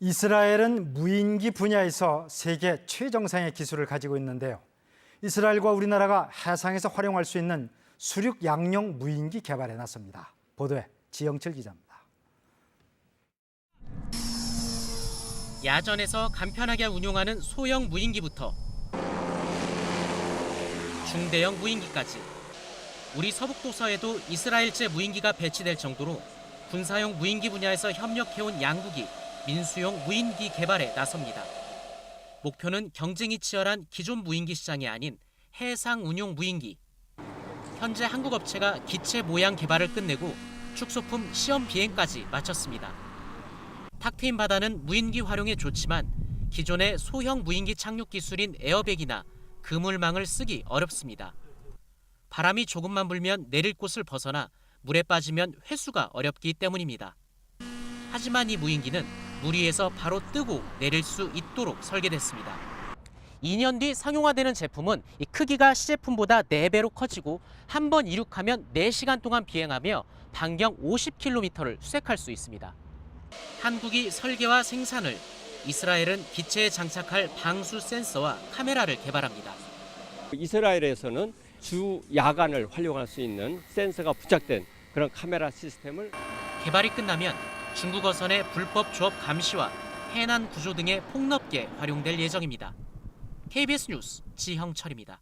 이스라엘은 무인기 분야에서 세계 최정상의 기술을 가지고 있는데요. 이스라엘과 우리나라가 해상에서 활용할 수 있는 수륙 양용 무인기 개발에 나섭니다. 보도에 지영철 기자입니다. 야전에서 간편하게 운용하는 소형 무인기부터 중대형 무인기까지 우리 서북도서에도 이스라엘제 무인기가 배치될 정도로 군사용 무인기 분야에서 협력해온 양국이 민수용 무인기 개발에 나섭니다. 목표는 경쟁이 치열한 기존 무인기 시장이 아닌 해상 운용 무인기. 현재 한국 업체가 기체 모양 개발을 끝내고 축소품 시험 비행까지 마쳤습니다. 탁 트인 바다는 무인기 활용에 좋지만 기존의 소형 무인기 착륙 기술인 에어백이나 그물망을 쓰기 어렵습니다. 바람이 조금만 불면 내릴 곳을 벗어나 물에 빠지면 회수가 어렵기 때문입니다. 하지만 이 무인기는 물 위에서 바로 뜨고 내릴 수 있도록 설계됐습니다. 2년 뒤 상용화되는 제품은 이 크기가 시제품보다 4배로 커지고 한 번 이륙하면 4시간 동안 비행하며 반경 50km를 수색할 수 있습니다. 한국이 설계와 생산을, 이스라엘은 기체에 장착할 방수 센서와 카메라를 개발합니다. 이스라엘에서는 주 야간을 활용할 수 있는 센서가 부착된 그런 카메라 시스템을 개발이 끝나면 중국 어선의 불법 조업 감시와 해난 구조 등에 폭넓게 활용될 예정입니다. KBS 뉴스 지형철입니다.